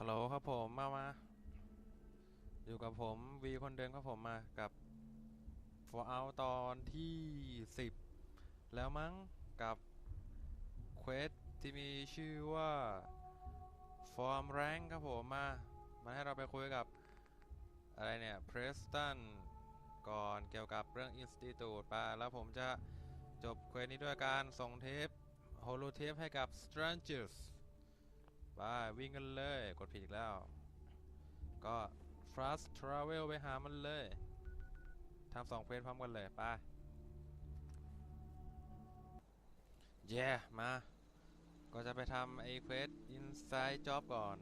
ฮัลโหลครับผมมามา อยู่กับผมวีคนเดิมครับผมมากับ For Out ตอนที่ 10 แล้วมั้งกับเควสที่มีชื่อว่า Form Rank ครับผมมามาให้เราไปคุยกับ อะไรเนี่ย Preston ก่อนเกี่ยวกับเรื่อง Institute ไปแล้วผมจะจบเควสนี้ด้วยการส่งเทปโฮโลเทปให้กับ Strangers ไปวิ่งกันเลย กดผิดอีกแล้ว ก็ fast travel ไปหามันเลยทำสองเควสพร้อมกันเลย ไปเย่มา ก็จะไปทำไอ้เควส inside job ก่อน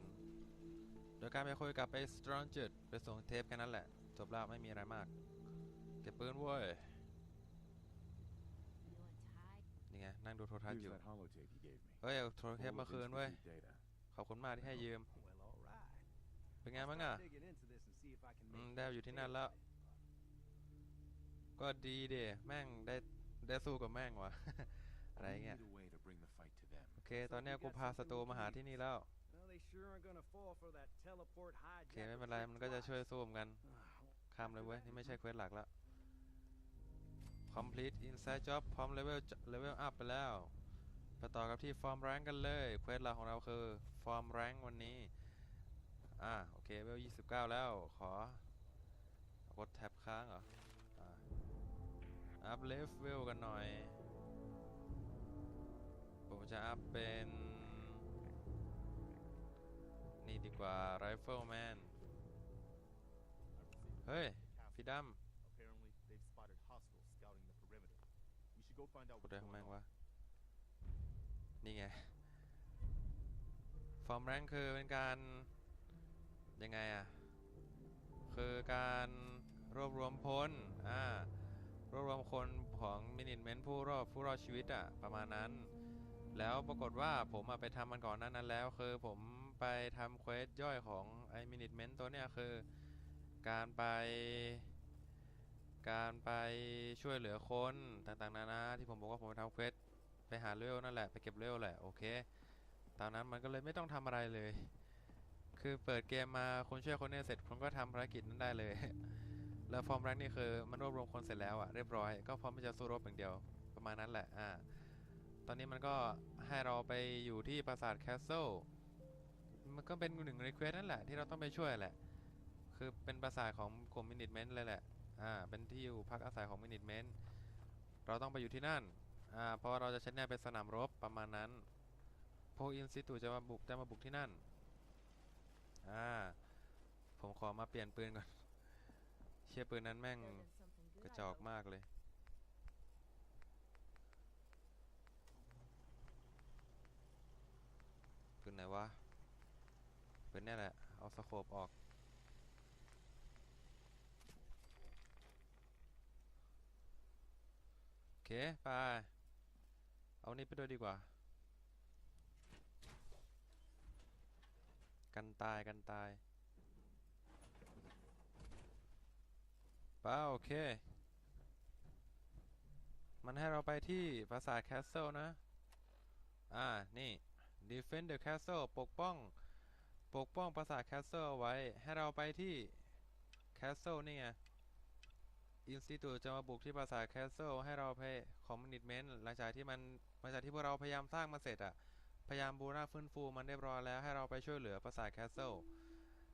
โดยการไปคุยกับไอ้ stranger ไปส่งเทปแค่นั้นแหละ จบแล้วไม่มีอะไรมาก เก็บปืนเว้ย Feeling tired? นี่ไง นั่งดูโทรทัศน์ Here's อยู่ that holotape you gave me. เฮ้ยเอาโทรเทป Full มา of คืนเว้ย Institute data. ขอบคุณมากที่ให้ยืม Well, all right. เป็นไงบ้างอะ Digging into this and see if I can อืม make ได้อยู่ที่นั่นแล้ว ก็ดีเดแม่งได้ได้สู้กับแม่งวะอะไร We เงี้ย need a way to bring the fight to them. โอเค ตอนเนี้ยกูพาศัตรูมาหาที่นี่แล้ว Well, they sure aren't gonna fall for that teleport โอเค hijack. ไม่เป็นไร มันก็จะช่วยสู้กันข้ามเลยเว้ย นี่ไม่ใช่เควสหลักแล้ว complete inside job พร้อม level level up ไปแล้ว ไปต่อกับที่ form rank กันเลยเควสหลักของเราคือ form rank วันนี้ อ่าโอเค level 29 แล้วขอกดแท็บค้างเหรออ่าอัพ level กันหน่อย ผมจะอัพเป็น นี่ดีกว่า rifleman เฮ้ย พี่ด Apparently, they've spotted hostiles scouting the perimeter. We should go find out ำพูด what's ได้ของ going แม่ง on. นี่ไง ฟอร์มแรงคือเป็นการยังไงอะคือการรวบรวมพลอ่ารวบรวมคนของมินิเมนผู้รอดผู้รอดชีวิตอะประมาณนั้น แล้วปรากฏว่าผมไปทำมันก่อนนั้นนั้นแล้ว คือผมไปทำเควสย่อยของไอ้มินิเมนตัวเนี้ยคือการไป การไปช่วยเหลือคนต่างๆนานาที่ผมบอกว่าผมไปทำเควส ไปหาเลเวลนั่นแหละไปเก็บเลเวลแหละโอเคตอนนั้นมันก็เลยไม่ต้องทำอะไรเลย คือเปิดเกมมาคุณช่วยคนเนี้เสร็จคุณก็ทำภารกิจนั้นได้เลย แล้วฟอร์มแรงนี่คือมันรวบรวมคนเสร็จแล้วอะเรียบร้อยก็พร้อมที่จะสู้รบอย่างเดียวประมาณนั้นแหละอ่าตอนนี้มันก็ให้เราไปอยู่ที่ปราสาทแคสเซิลมันก็เป็นหนึ่งในเควสนั่นแหละที่เราต้องไปช่วยแหละ คือเป็นปราสาทของกลุ่มมินิทเมนต์เลยแหละอ่าเป็นที่อยู่พักอาศัยของมินิทเมนต์เราต้องไปอยู่ที่นั่น อ่าเพราะว่าเราจะใช้เนี่ยเป็นสนามรบประมาณนั้น พวกอินสติตูจะมาบุกจะมาบุกที่นั่น อ่า ผมขอมาเปลี่ยนปืนก่อน เชี่ยปืนนั้นแม่งกระจอกมากเลย ปืนไหนวะ ปืนนี่แหละ เอาสโคปออกโอเคไป เอานี่ไปด้วยดีกว่า กันตายกันตายป้าโอเค มันให้เราไปที่ปราสาทแคสเซิลนะ อ่า นี่ defend the castle ปกป้อง ปกป้องปราสาทแคสเซิลเอาไว้ ให้เราไปที่แคสเซิลนี่ไง อินสติทูตจะมาบุกที่ปราสาทแคสเซิลให้เราไปคอมมินิเมนต์หลังจากที่มันหลังจากที่พวกเราพยายามสร้างมาเสร็จอะพยายามบูรณะฟื้นฟูมันเรียบร้อยแล้วให้เราไปช่วยเหลือปราสาทแคสเซิล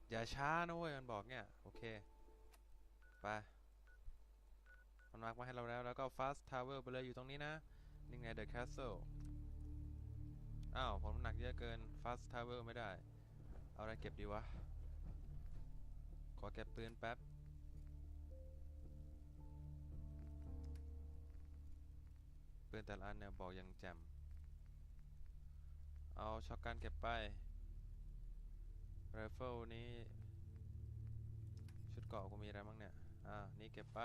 อย่าช้านะเว้ยมันบอกเนี่ยโอเคไปมันมาร์กมาให้เราแล้วแล้วก็ fast tower ไปเลยอยู่ตรงนี้นะนี่ไง the castle อ้าวผมหนักเยอะเกิน fast tower ไม่ได้ เอาอะไรเก็บดีวะ ขอเก็บปืนแป๊บ ปืนแต่ละอันเนี่ยบอกยังแจ่มเอาช็อตกันเก็บไปไรเฟิลนี้ ชุดเกาะกูมีอะไรบ้างเนี่ย อ่า นี่เก็บไป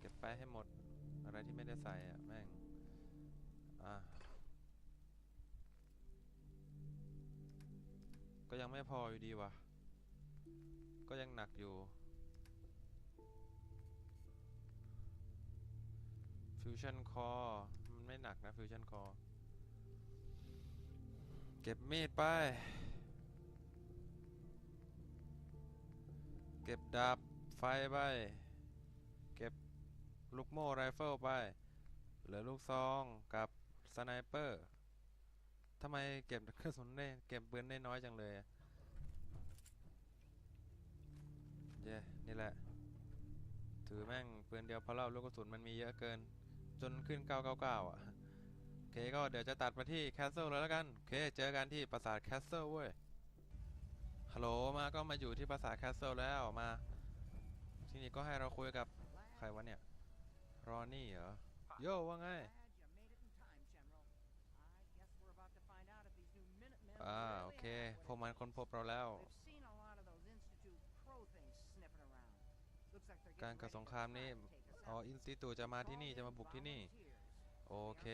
เก็บไปให้หมด อะไรที่ไม่ได้ใส่อะแม่ง อ่า ก็ยังไม่พออยู่ดีวะ ก็ยังหนักอยู่ ฟิวชั่นคอมันไม่หนักนะฟิวชั่นคอโอเก็บมีดไป เก็บดาบไฟไป เก็บลูกโม่ไรเฟิลไป เหลือลูกซองกับสไนเปอร์ทำไมเก็บกระสุนได้เก็บปืนได้น้อยจังเลยเย้นี่แหละ ถือแม่งปืนเดียวพอเล่าลูกกระสุนมันมีเยอะเกิน จนขึ้น 999 อะ โอเคก็เดี๋ยวจะตัดมาที่แคสเซิลเลยแล้วกัน โอเค เจอกันที่ปราสาทแคสเซิลเว้ย ฮัลโหล มาก็มาอยู่ที่ปราสาทแคสเซิลแล้ว มา ที่นี่ก็ให้เราคุยกับใครวะเนี่ย รอนี่เหรอ โย่ว่าไง Glad you made it in time, General. I guess we're about to find out if these new Minutemen อ่า really โอเค have พวกมันค้นพบเราแล้ว We've seen a lot of those Institute Pro things sniffing around. Looks like they're การ getting กับ ready สง to ครามนี้ อ๋ออินสติตูจะมาที่นี่จะมาบุกที่นี่ โอเค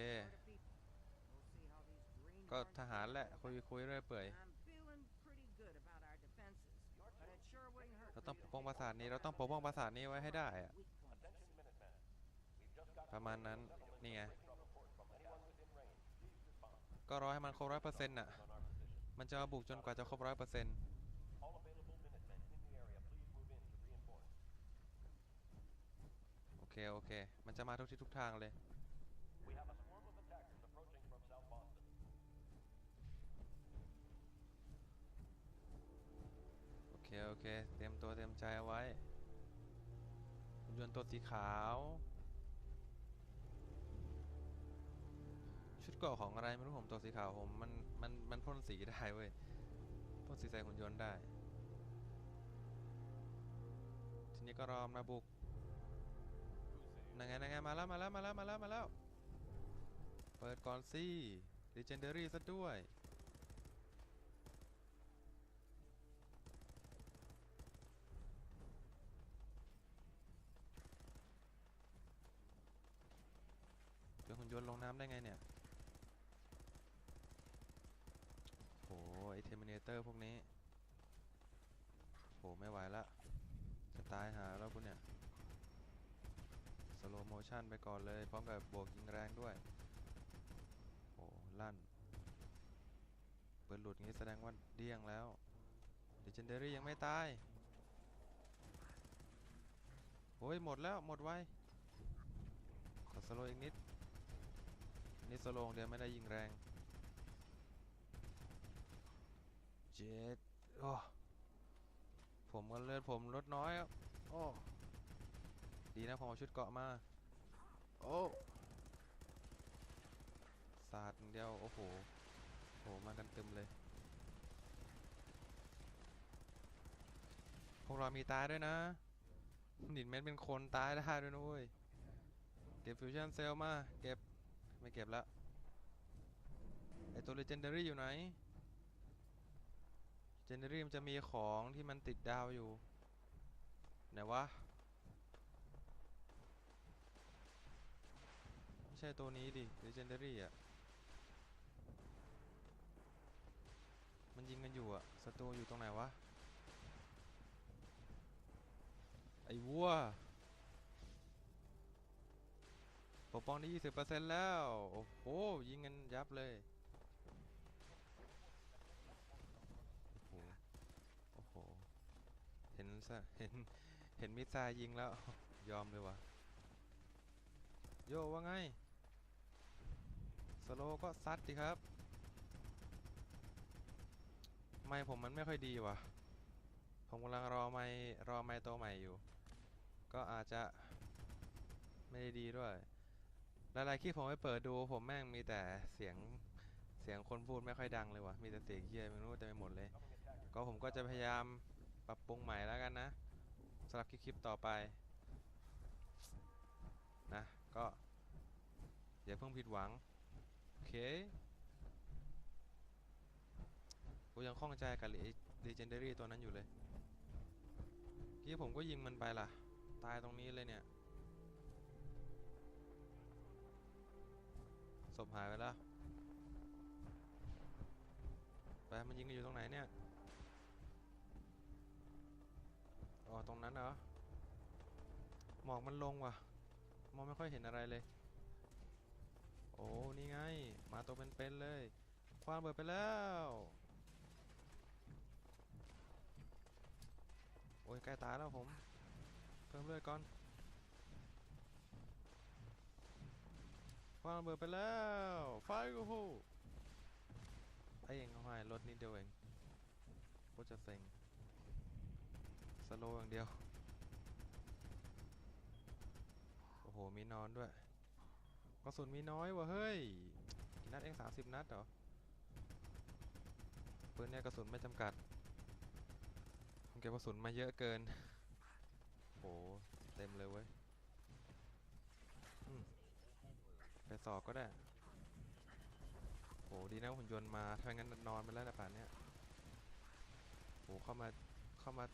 ก็ทหารแหละ คุยคุยเรื่อยเปื่อยเราต้องปกป้องปราสาทนี้เราต้องปกป้องปราสาทนี้ไว้ให้ได้อะประมาณนั้น นี่ไง ก็ร้อยให้มันครบร้อยเปอร์เซ็นต์อะ มันจะมาบุกจนกว่าจะครบร้อยเปอร์เซ็นต์โอ เค โอเค มันจะมาทุกทิศทุกทางเลย โอเค โอเค เตรียมตัวเตรียมใจเอาไว้หุ่นยนต์ตัวสีขาว ชุดเกราะของอะไรไม่รู้ผมตัวสีขาวผมมันมันมันพ่นสีได้เว้ยพ่นสีใส่หุ่นยนต์ได้ ทีนี้ก็รอมาบุก นั่งไงนั่งไงมาแล้วมาแล้วมาแล้วมาแล้วมาแล้ว เปิดก่อนสิ Legendary ซะด้วยเดี๋ยวหุ่นยนต์ลงน้ำได้ไงเนี่ยโหไอเทอร์มินเตอร์พวกนี้โหไม่ไหวละจะตายหาแล้วกูเนี่ย สโลโมชันไปก่อนเลย พร้อมกับบวกยิงแรงด้วยโหลั่น เปิดหลุดงี้แสดงว่าเดี้ยงแล้ว Legendary ยังไม่ตายโอ้ยหมดแล้วหมดไวขอสโลอีกนิดนี่สโลงเดียวไม่ได้ยิงแรงเจ็ดโอ้ผมก็เลือดผมลดน้อยครับโอ้ ดีนะผมเอาชุดเกราะมา โอ้สาดอย่างเดียว โอ้โหโหมากันเต็มเลย พวกเรามีตายด้วยนะดินเม็ดเป็นคนตายได้ด้วยนะเว้ย เก็บฟิวชั่นเซลมา เก็บ ไม่เก็บแล้วไอตัว legendary อยู่ไหน legendary มันจะมีของที่มันติดดาวอยู่ ไหนวะ ไม่ ใช่ตัวนี้ดิ legendary อะ มันยิงกันอยู่อะ ศัตรูอยู่ตรงไหนวะ ไอ้วัว ปกป้องได้ 20%แล้ว โอ้โห ยิงกันยับเลยโอ้โหโอ้โห เห็นซะเห็น เห็นมิสไซล์ยิงแล้ว ยอมเลยวะโยว่าไง สโลก็ซัดดิครับ ไม่ผมมันไม่ค่อยดีว่ะ ผมกำลังรอไม่รอไม่ตัวใหม่อยู่ ก็อาจจะไม่ได้ดีด้วยหลายๆคลิปผมไปเปิดดูผมแม่งมีแต่เสียงเสียงคนพูดไม่ค่อยดังเลยว่ะ มีแต่เสียงเฮียไม่รู้เต็มไปหมดเลย ก็ผมก็จะพยายามปรับปรุงใหม่แล้วกันนะสำหรับคลิปต่อไปนะก็อย่าเพิ่งผิดหวัง กูยังข้องใจกับ Legendary ตัวนั้นอยู่เลยกี้ผมก็ยิงมันไปล่ะ ตายตรงนี้เลยเนี่ย ศพหายไปแล้ว ไป มันยิงกันอยู่ตรงไหนเนี่ย อ๋อ ตรงนั้นเหรอ หมอกมันลงว่ะ มองไม่ค่อยเห็นอะไรเลย อ้นี่ไง มาตัวเป็นๆเลยควางเบิดไปแล้วโอ้ยใกล้ตายแล้วผม เพิ่มเลือดก่อนควางระเบิดไปแล้วไฟโอ้โหไอ้เองเอาให้รถนิดเดียวเองโคตรจะเซ็งสโลว์อย่างเดียว โอ้โห มีนอนด้วย กระสุนมีน้อยวะเฮ้ยกี่นัดเองสามสิบนัดเหรอปืนเนี่ยกระสุนไม่จำกัดผมเก็บกระสุนมาเยอะเกินโหเต็มเลยเว้ยไปสอบก็ได้โหดีนะหุ่นยนต์มาถ้างั้นนอนไปแล้วนะป่านเนี้ยโหเข้ามาเข้ามา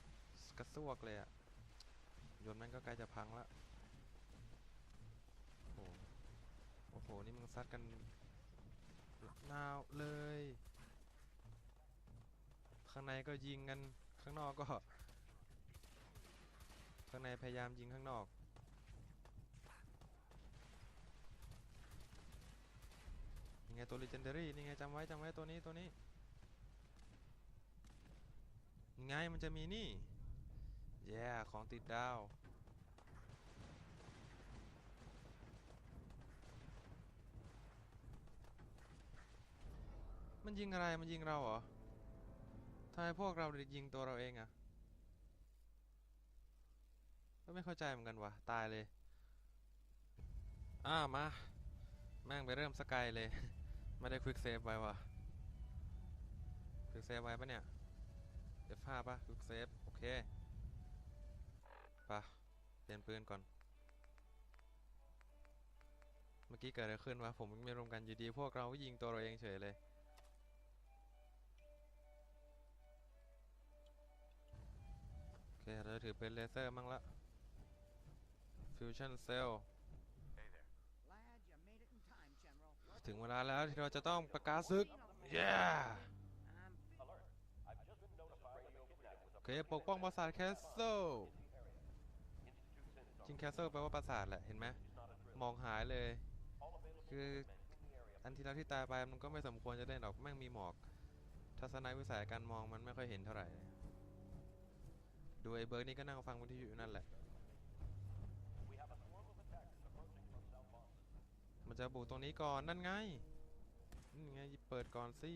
กระซวกเลยอะยนต์ม่งก็ใกล้จะพังละโห โอ้โห นี่มึงซัดกันนาวเลย ข้างในก็ยิงกัน ข้างนอกก็ ข้างในพยายามยิงข้างนอก นี่ไงตัว legendary นี่ไงจำไว้จำไว้ตัวนี้ตัวนี้นี่ไงมันจะมีนี่ แย่ของติดดาว มันยิงอะไร มันยิงเราเหรอทำไมพวกเราถึงยิงตัวเราเองอะก็ไม่เข้าใจเหมือนกันวะตายเลยอ่ามา แม่งไปเริ่มสกายเลย ไม่ได้ควิกเซฟไว้วะควิกเซฟไว้ปะเนี่ย F5 ปะควิกเซฟ โอเคปะเปลี่ยนปืนก่อน เมื่อกี้เกิดอะไรขึ้นวะ ผมไม่รวมกันอยู่ดี พวกเราก็ยิงตัวเราเองเฉยเลย เคเราถือเป็นเลเซอร์มั่งละ Fusion Cell Lad, you made it in time, General. ถึงเวลาแล้วที่เราจะต้องประกาศศึก Yeah I'm โอเคปกป้องปราสาทแคสเซิลจริงแคสเซิลแปลว่าปราสาทแหละ เห็นไหม มองหายเลย คืออันที่เราที่ตายไปมันก็ไม่สมควรจะได้หรอก แม่งมีหมอก ทัศนวิสัยการมองมันไม่ค่อยเห็นเท่าไหร่ ดูไอ้เบิร์กนี่ก็นั่งฟังวิทยุอยู่นั่นแหละ มันจะบุกตรงนี้ก่อนนั่นไงนี่ไงเปิดก่อนสิ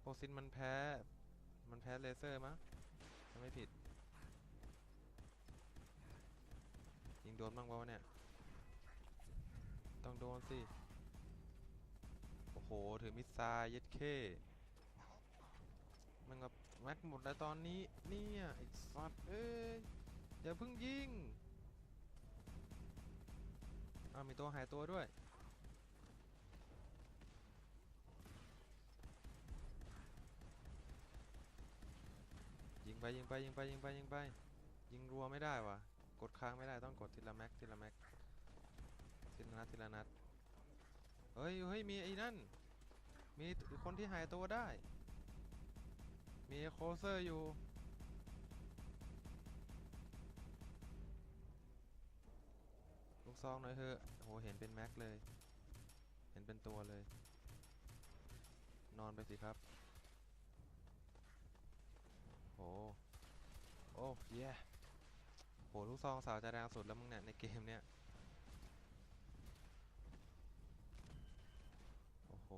โปรซินมันแพ้ มันแพ้เลเซอร์มะถ้าไม่ผิด ยิงโดนบ้างวะเนี่ย ต้องโดนสิ โอ้โห ถือมิสไซล์เย็ดเคมันกับ แม็กหมดแล้วตอนนี้เนี่ยไอ้สัตว์เอ้ยอย่าเพิ่งยิงอ้าวมีตัวหายตัวด้วยยิงไปยิงไปยิงไปยิงไปยิงไปยิงรัวไม่ได้วะกดค้างไม่ได้ต้องกดทีละแม็กทีละแม็กทีละนัดทีละนัดเฮ้ยเฮ้ยมีไอ้นั่นมีคนที่หายตัวได้ มีโคเซอร์อยู่ ลูกซองหน่อยเถอะโหเห็นเป็นแม็กเลย เห็นเป็นตัวเลย นอนไปสิครับ โห โอ้เย่โห ลูกซองสาวจะแรงสุดแล้วมึงเนี่ยในเกมเนี่ย โอ้โห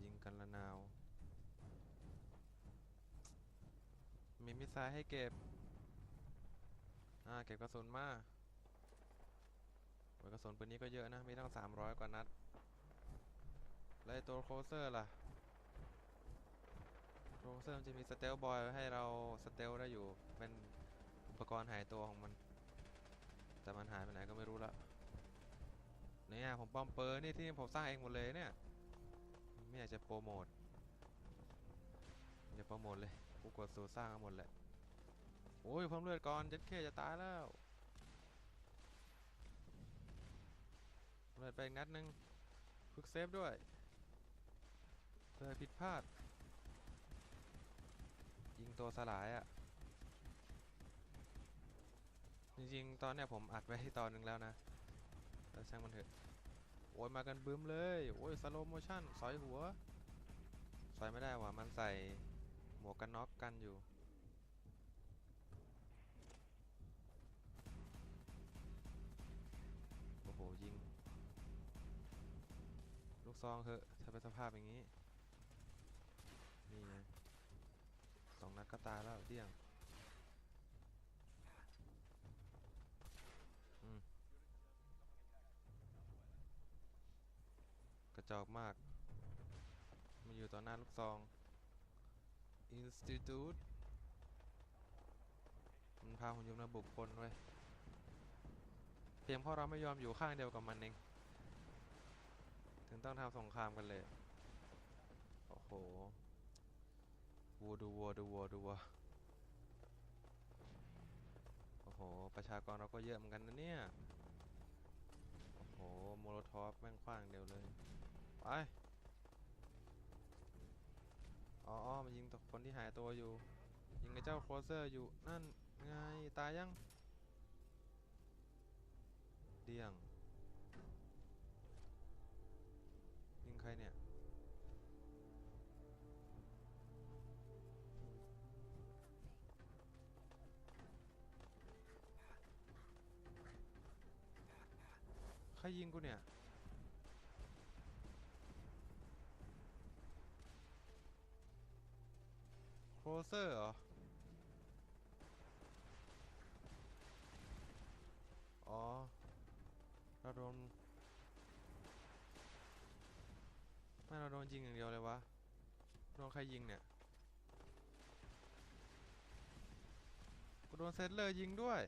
ยิงกันละนาว มีมิสไซล์ให้เก็บ อ่า เก็บกระสุนมาโอ้ยกระสุนปืนนี้ก็เยอะนะ มีตั้ง 300 กว่านัด แล้วตัวโคเซอร์ล่ะโคเซอร์มันจะมีสเตลบอยให้เราสเตลได้อยู่ เป็นอุปกรณ์หายตัวของมัน แต่มันหายไปไหนก็ไม่รู้ละเนี่ยผมปอมเปอร์นี่ที่ผมสร้างเองหมดเลยเนี่ย ไม่อยากจะโปรโมทอย่าโปรโมทเลย กูกดสูสร้างหมดแหละ โอ้ยเพิ่มเลือดก่อนเจ็ดเคจะตายแล้วเลือดไปอีกนัดหนึ่งฝึกเซฟด้วยเพื่อผิดพลาด ยิงตัวสลายอะ่ะ จริงๆ ตอนเนี้ยผมอัดไว้ตอนหนึ่งแล้วนะแล้วช่างมันเถอะโอ้ยมากันบึ้มเลย โอ้ยสโลโมชั่นสอยหัว สอยไม่ได้ว่ะมันใส่ วกกันน็อกกันอยู่โอ้โหยิง ลูกซองเถอะถ้าเป็นสภาพอย่างนี้ นี่ไงสองนัดก็ตายแล้วเดี่ยงอืมกระจอกมาก มาอยู่ต่อหน้าลูกซอง Institute มันพาหุ่นยนต์มาบุกคนไว้ยเพียงเพราะเราไม่ยอมอยู่ข้างเดียวกับมันเอง ถึงต้องทำสงครามกันเลย โอ้โหวัวดูวัวดูวัวดูวัวโอ้โห ประชากรเราก็เยอะเหมือนกันนะเนี่ย โอ้โห โมโลทอฟแม่งขว้างเดียวเลย ไป อ๋อมันยิงตัวคนที่หายตัวอยู่ ยิงไอ้เจ้าโครเซอร์อยู่นั่นไงตายยังเดี่ยง ยิงใครเนี่ยใครยิงกูเนี่ย เซอร์เหรอ อ๋อเราโดนไม่เราโดนยิงอย่างเดียวเลยวะ โดนใครยิงเนี่ย กูโดนเซตเลอร์ยิงด้วย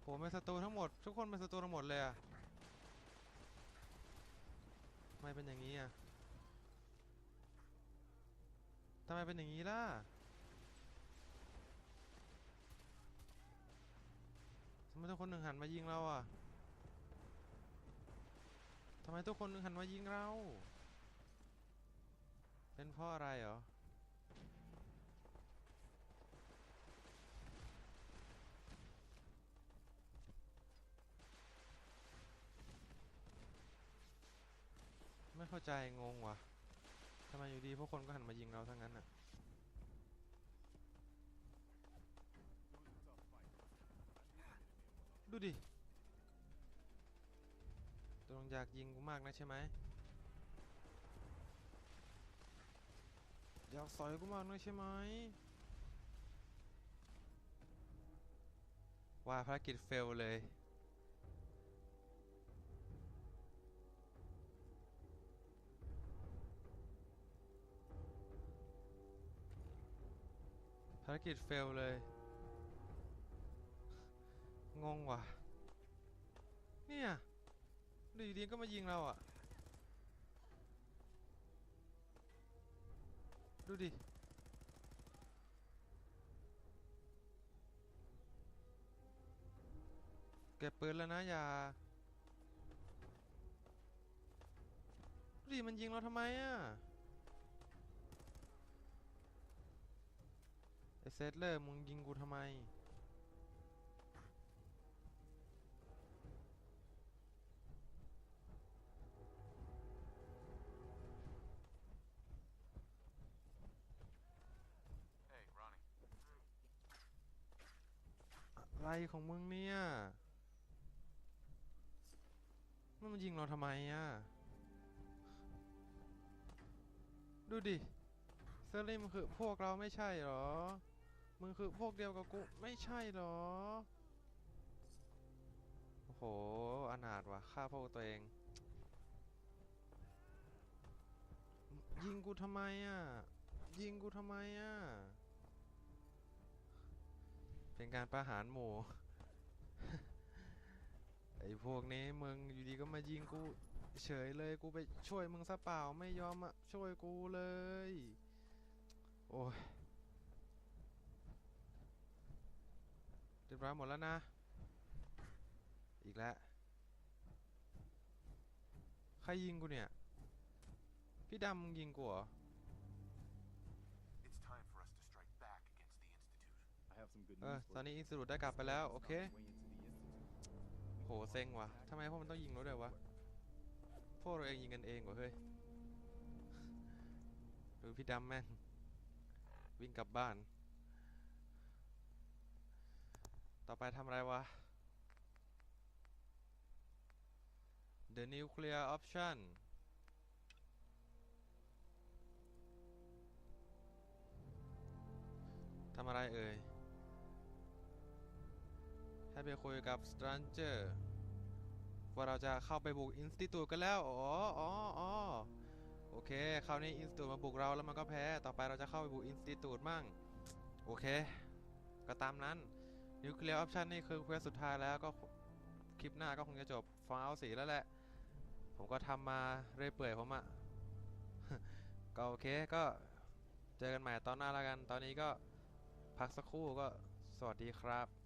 โหเป็นศัตรูทั้งหมด ทุกคนเป็นศัตรูทั้งหมดเลยอะทำไมเป็นอย่างนี้อะ ทำไมเป็นอย่างนี้ล่ะ ทำไมทุกคนหนึ่งหันมายิงเราอะ ทำไมทุกคนหนึ่งหันมายิงเรา เป็นเพราะอะไรเหรอ ไม่เข้าใจงงว่ะ ทำไมอยู่ดีพวกคนก็หันมายิงเราทั้งนั้นอะดูดิตกลงอยากยิงกูมากนะใช่ไหมอยากสอยกูมากนะใช่ไหมว่าภารกิจเฟลเลยารกิจเฟลเลย งงว่ะ เนี่ยดูดีๆก็มายิงเราอะ ดูดิเก็บปืนแล้วนะอย่าดูดิมันยิงเราทำไมอะ เซตเลอร์มึงยิงกูทำไม Hey, Ronnie. อะไรของมึงเนี่ยมันมายิงเราทำไมอะ ดูดิเซอร์ลิมคือพวกเราไม่ใช่เหรอ มึงคือพวกเดียวกับกู ไม่ใช่เหรอ โอ้โห อนาถว่ะฆ่าพวกตัวเอง ยิงกูทำไมอะ ยิงกูทำไมอะ เป็นการประหารหมู่ไอ้พวกนี้มึงอยู่ดีก็มายิงกู เฉยเลยกูไปช่วยมึงซะเปล่าไม่ยอมมาช่วยกูเลย โอ้ย รียบร้อยหมดแล้วนะ อีกแล้ว ใครยิงกูเนี่ย พี่ดำมึงยิงกูเหรอ It's time for us to strike back against the Institute. I have some good เออ news for ตอน you. นี้อินสตูดได้กลับไปแล้ว โอเค Way into the Institute. โห เซ็งว่ะทำไมพวกมันต้องยิงเราด้วยวะ พวกเราเองยิงกันเองวะเฮ้ย ดูพี่ดำแม่ง วิ่งกลับบ้าน ต่อไปทำอะไรวะ The nuclear option ทำอะไรเอ่ย ให้ไปคุยกับ Stranger ว่าเราจะเข้าไปบุก Institute กันแล้ว อ๋ออ๋ออ๋อโอเค คราวนี้ Institute มาบุกเราแล้วมันก็แพ้ ต่อไปเราจะเข้าไปบุก Institute มั่ง โอเค ก็ตามนั้น นิวเคลียร์ออปชันนี่คือเควสสุดท้ายแล้วก็คลิปหน้าก็คงจะจบฟาวสีแล้วแหละ ผมก็ทำมาเรื่อยเปื่อยผมอะก็โอเคก็เจอกันใหม่ตอนหน้าแล้วกัน ตอนนี้ก็พักสักครู่ก็สวัสดีครับ